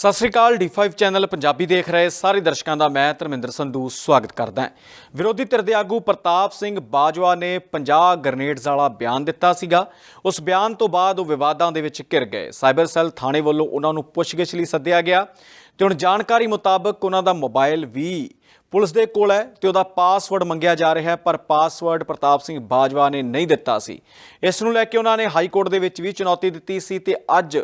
ਸਤਿ ਸ੍ਰੀ ਅਕਾਲ D5 channel Punjabi ਦੇਖ ਰਹੇ ਸਾਰੇ ਦਰਸ਼ਕਾਂ ਦਾ ਮੈਂ ਧਰਮਿੰਦਰ ਸੰਧੂ ਸਵਾਗਤ ਕਰਦਾ ਹਾਂ। ਵਿਰੋਧੀ ਧਿਰ ਦੇ ਆਗੂ ਪ੍ਰਤਾਪ ਸਿੰਘ ਬਾਜਵਾ ਨੇ 50 ਗ੍ਰਨੇਡਸ ਵਾਲਾ ਬਿਆਨ ਦਿੱਤਾ ਸੀਗਾ। ਉਸ ਬਿਆਨ ਤੋਂ ਬਾਅਦ ਉਹ ਵਿਵਾਦਾਂ ਦੇ ਵਿੱਚ ਘਿਰ ਗਏ। ਸਾਈਬਰ ਸੈੱਲ ਥਾਣੇ ਵੱਲੋਂ ਉਹਨਾਂ ਨੂੰ ਪੁੱਛਗਿੱਛ ਲਈ ਸੱਦਿਆ ਗਿਆ। ਤੇ ਹੁਣ ਜਾਣਕਾਰੀ ਮੁਤਾਬਕ ਉਹਨਾਂ ਦਾ ਮੋਬਾਈਲ ਵੀ ਪੁਲਿਸ ਦੇ ਕੋਲ ਹੈ ਤੇ ਉਹਦਾ ਪਾਸਵਰਡ ਮੰਗਿਆ ਜਾ ਰਿਹਾ ਹੈ, ਪਰ ਪਾਸਵਰਡ ਪ੍ਰਤਾਪ ਸਿੰਘ ਬਾਜਵਾ ਨੇ ਨਹੀਂ ਦਿੱਤਾ ਸੀ। ਇਸ ਨੂੰ ਲੈ ਕੇ ਉਹਨਾਂ ਨੇ ਹਾਈ ਕੋਰਟ ਦੇ ਵਿੱਚ ਵੀ ਚੁਣੌਤੀ ਦਿੱਤੀ ਸੀ ਤੇ ਅੱਜ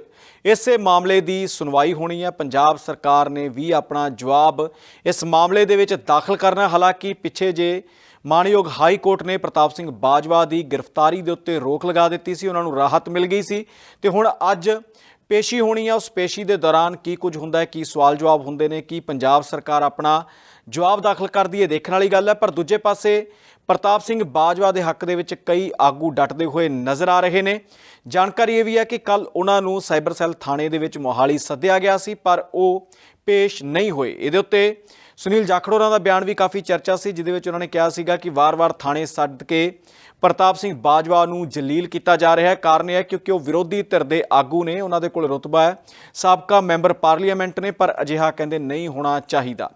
ਇਸੇ ਮਾਮਲੇ ਦੀ ਸੁਣਵਾਈ ਹੋਣੀ ਹੈ। ਪੰਜਾਬ ਸਰਕਾਰ ਨੇ ਵੀ ਆਪਣਾ ਜਵਾਬ ਇਸ ਮਾਮਲੇ ਦੇ ਵਿੱਚ ਦਾਖਲ ਕਰਨਾ ਹਾਲਾਂਕਿ ਪਿੱਛੇ ਜੇ ਮਾਨਯੋਗ ਹਾਈ ਕੋਰਟ ਨੇ ਪ੍ਰਤਾਪ ਸਿੰਘ ਬਾਜਵਾ ਦੀ ਗ੍ਰਿਫਤਾਰੀ ਦੇ ਉੱਤੇ ਰੋਕ ਲਗਾ ਦਿੱਤੀ ਸੀ, ਉਹਨਾਂ ਨੂੰ ਰਾਹਤ ਮਿਲ ਗਈ ਸੀ ਤੇ ਹੁਣ ਅੱਜ ਪੇਸ਼ੀ ਹੋਣੀ ਆ, ਉਸ ਪੇਸ਼ੀ ਦੇ ਦੌਰਾਨ ਕੀ ਕੁਝ ਹੁੰਦਾ ਹੈ, ਕੀ ਸਵਾਲ ਜਵਾਬ ਹੁੰਦੇ ਨੇ, ਕੀ ਪੰਜਾਬ ਸਰਕਾਰ ਆਪਣਾ ਜਵਾਬ ਦਾਖਲ ਕਰਦੀ ਹੈ, ਦੇਖਣ ਵਾਲੀ ਗੱਲ ਹੈ। ਪਰ ਦੂਜੇ ਪਾਸੇ ਪ੍ਰਤਾਪ ਸਿੰਘ ਬਾਜਵਾ ਦੇ ਹੱਕ ਦੇ ਵਿੱਚ ਕਈ ਆਗੂ ਡਟਦੇ ਹੋਏ ਨਜ਼ਰ ਆ ਰਹੇ ਨੇ। ਜਾਣਕਾਰੀ ਇਹ ਵੀ ਹੈ ਕਿ ਕੱਲ ਉਹਨਾਂ ਨੂੰ ਸਾਈਬਰ ਸੈੱਲ ਥਾਣੇ ਦੇ ਵਿੱਚ ਮੋਹਾਲੀ ਸੱਦਿਆ ਗਿਆ ਸੀ, ਪਰ ਉਹ ਪੇਸ਼ ਨਹੀਂ ਹੋਏ। ਇਹਦੇ ਉੱਤੇ ਸੁਨੀਲ ਜਾਖੜ ਹੋਰਾਂ ਦਾ ਬਿਆਨ ਵੀ ਕਾਫੀ ਚਰਚਾ ਸੀ, ਜਿਹਦੇ ਵਿੱਚ ਉਹਨਾਂ ਨੇ ਕਿਹਾ ਸੀਗਾ ਕਿ ਵਾਰ-ਵਾਰ ਥਾਣੇ ਸੱਦ ਕੇ ਪ੍ਰਤਾਪ ਸਿੰਘ ਬਾਜਵਾ ਨੂੰ ਜਲੀਲ ਕੀਤਾ ਜਾ ਰਿਹਾ ਹੈ। ਕਾਰਨ ਇਹ ਹੈ ਕਿਉਂਕਿ ਉਹ ਵਿਰੋਧੀ ਧਿਰ ਦੇ ਆਗੂ ਨੇ, ਉਹਨਾਂ ਦੇ ਕੋਲ ਰੁਤਬਾ ਹੈ। ਸਾਬਕਾ ਮੈਂਬਰ ਪਾਰਲੀਮੈਂਟ ਨੇ, ਪਰ ਅਜਿਹਾ ਕਹਿੰਦੇ ਨਹੀਂ ਹੋਣਾ ਚਾਹੀਦਾ।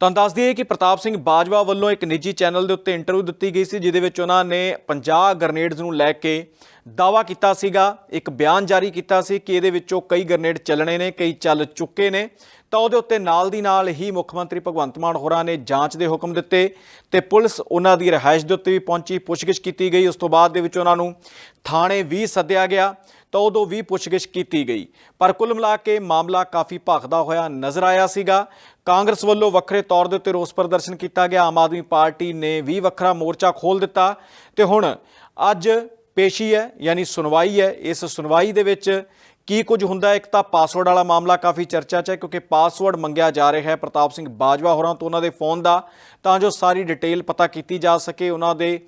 ਤੁਹਾਨੂੰ ਦੱਸ ਦਈਏ ਕਿ ਪ੍ਰਤਾਪ ਸਿੰਘ ਬਾਜਵਾ ਵੱਲੋਂ ਇੱਕ ਨਿੱਜੀ ਚੈਨਲ ਦੇ ਉੱਤੇ ਇੰਟਰਵਿਊ ਦਿੱਤੀ ਗਈ ਸੀ, ਜਿਹਦੇ ਵਿੱਚ ਉਹਨਾਂ ਨੇ 50 ਗ੍ਰਨੇਡਸ ਨੂੰ ਲੈ ਕੇ ਦਾਵਾ ਕੀਤਾ ਸੀਗਾ, ਇੱਕ ਬਿਆਨ ਜਾਰੀ ਕੀਤਾ ਸੀ ਕਿ ਇਹਦੇ ਵਿੱਚੋਂ ਕਈ ਗ੍ਰਨੇਡ ਚੱਲਣੇ ਨੇ, ਕਈ ਚੱਲ ਚੁੱਕੇ ਨੇ। ਤਾਂ ਉਹਦੇ ਉੱਤੇ ਨਾਲ ਦੀ ਨਾਲ ਹੀ ਮੁੱਖ ਮੰਤਰੀ ਭਗਵੰਤ ਮਾਨ ਹੋਰਾਂ ਨੇ ਜਾਂਚ ਦੇ ਹੁਕਮ ਦਿੱਤੇ ਤੇ ਪੁਲਿਸ ਉਹਨਾਂ ਦੀ ਰਿਹਾਇਸ਼ ਦੇ ਉੱਤੇ ਵੀ ਪਹੁੰਚੀ, ਪੁੱਛਗਿੱਛ ਕੀਤੀ ਗਈ। ਉਸ ਤੋਂ ਬਾਅਦ ਦੇ ਵਿੱਚ ਉਹਨਾਂ ਨੂੰ ਥਾਣੇ ਵੀ ਸੱਦਿਆ ਗਿਆ ਤਾਂ ਉਦੋਂ ਵੀ ਪੁੱਛਗਿੱਛ ਕੀਤੀ ਗਈ। ਪਰ ਕੁੱਲ ਮਿਲਾ ਕੇ ਮਾਮਲਾ ਕਾਫੀ ਭਾਖਦਾ ਹੋਇਆ ਨਜ਼ਰ ਆਇਆ ਸੀਗਾ। ਕਾਂਗਰਸ ਵੱਲੋਂ ਵੱਖਰੇ ਤੌਰ ਦੇ ਉੱਤੇ ਰੋਸ ਪ੍ਰਦਰਸ਼ਨ ਕੀਤਾ ਗਿਆ। ਆਮ ਆਦਮੀ ਪਾਰਟੀ ਨੇ ਵੀ ਵੱਖਰਾ ਮੋਰਚਾ ਖੋਲ ਦਿੱਤਾ ਤੇ ਹੁਣ ਅੱਜ ਪੇਸ਼ੀ ਹੈ, ਯਾਨੀ ਸੁਣਵਾਈ ਹੈ। ਇਸ ਸੁਣਵਾਈ ਦੇ ਵਿੱਚ ਕੀ ਕੁਝ ਹੁੰਦਾ ਹੈ? ਇੱਕ ਤਾਂ ਪਾਸਵਰਡ ਵਾਲਾ ਮਾਮਲਾ ਕਾਫੀ ਚਰਚਾ 'ਚ ਹੈ, ਕਿਉਂਕਿ ਪਾਸਵਰਡ ਮੰਗਿਆ ਜਾ ਰਿਹਾ ਹੈ ਪ੍ਰਤਾਪ ਸਿੰਘ ਬਾਜਵਾ ਹੋਰਾਂ ਤੋਂ ਉਹਨਾਂ ਦੇ ਫੋਨ ਦਾ। ਤਾਂ ਜੋ ਸਾਰੀ ਡਿਟੇਲ ਪਤਾ ਕੀਤੀ ਜਾ ਸਕੇ ਉਹਨਾਂ ਦੇ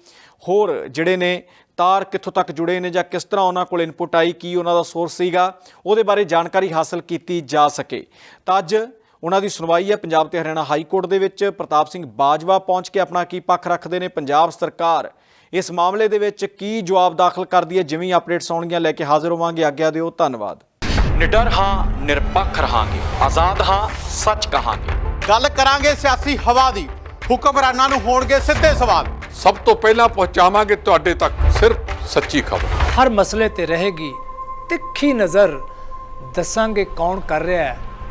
ਹੋਰ ਜਿਹੜੇ ਨੇ, ਤਾਰ ਕਿੱਥੋਂ ਤੱਕ ਜੁੜੇ ਨੇ ਜਾਂ ਕਿਸ ਤਰ੍ਹਾਂ ਉਹਨਾਂ ਕੋਲ ਇਨਪੁਟ ਆਈ, ਕੀ ਉਹਨਾਂ ਦਾ ਸੋਰਸ ਸੀਗਾ, ਉਹਦੇ ਬਾਰੇ ਜਾਣਕਾਰੀ ਹਾਸਲ ਕੀਤੀ ਜਾ ਸਕੇ। ਤਾਂ ਅੱਜ ਉਹਨਾਂ ਦੀ ਸੁਣਵਾਈ ਹੈ ਪੰਜਾਬ ਤੇ ਹਰਿਆਣਾ ਹਾਈ ਕੋਰਟ ਦੇ ਵਿੱਚ। ਪ੍ਰਤਾਪ ਸਿੰਘ ਬਾਜਵਾ ਪਹੁੰਚ ਕੇ ਆਪਣਾ ਕੀ ਪੱਖ ਰੱਖਦੇ ਨੇ? ਪੰਜਾਬ ਸਰਕਾਰ ਇਸ ਮਾਮਲੇ ਦੇ ਵਿੱਚ ਕੀ ਜਵਾਬ ਦਾਖਲ ਕਰਦੀ ਹੈ? ਜਿਵੇਂ ਅਪਡੇਟਸ ਆਉਣਗੀਆਂ ਲੈ ਕੇ ਹਾਜ਼ਰ ਹੋਵਾਂਗੇ। ਆਗਿਆ ਦਿਓ ਧੰਨਵਾਦ। ਨਿਡਰ ਹਾਂ ਨਿਰਪੱਖ ਰਹਾਂਗੇ। ਆਜ਼ਾਦ ਹਾਂ ਸੱਚ ਕਹਾਂਗੇ। ਗੱਲ ਕਰਾਂਗੇ ਸਿਆਸੀ ਹਵਾ ਦੀ। ਹੁਕਮਰਾਨਾਂ ਨੂੰ ਹੋਣਗੇ ਸਿੱਧੇ ਸਵਾਲ। ਸਭ ਤੋਂ ਪਹਿਲਾਂ ਪਹੁੰਚਾਵਾਂਗੇ ਤੁਹਾਡੇ ਤੱਕ। ਸਿਰਫ ਸੱਚੀ ਖਬਰ। ਹਰ ਮਸਲੇ ਤੇ ਰਹੇਗੀ ਤਿੱਖੀ ਨਜ਼ਰ। ਦੱਸਾਂਗੇ ਕੌਣ ਕਰ ਰਿਹਾ ਹੈ।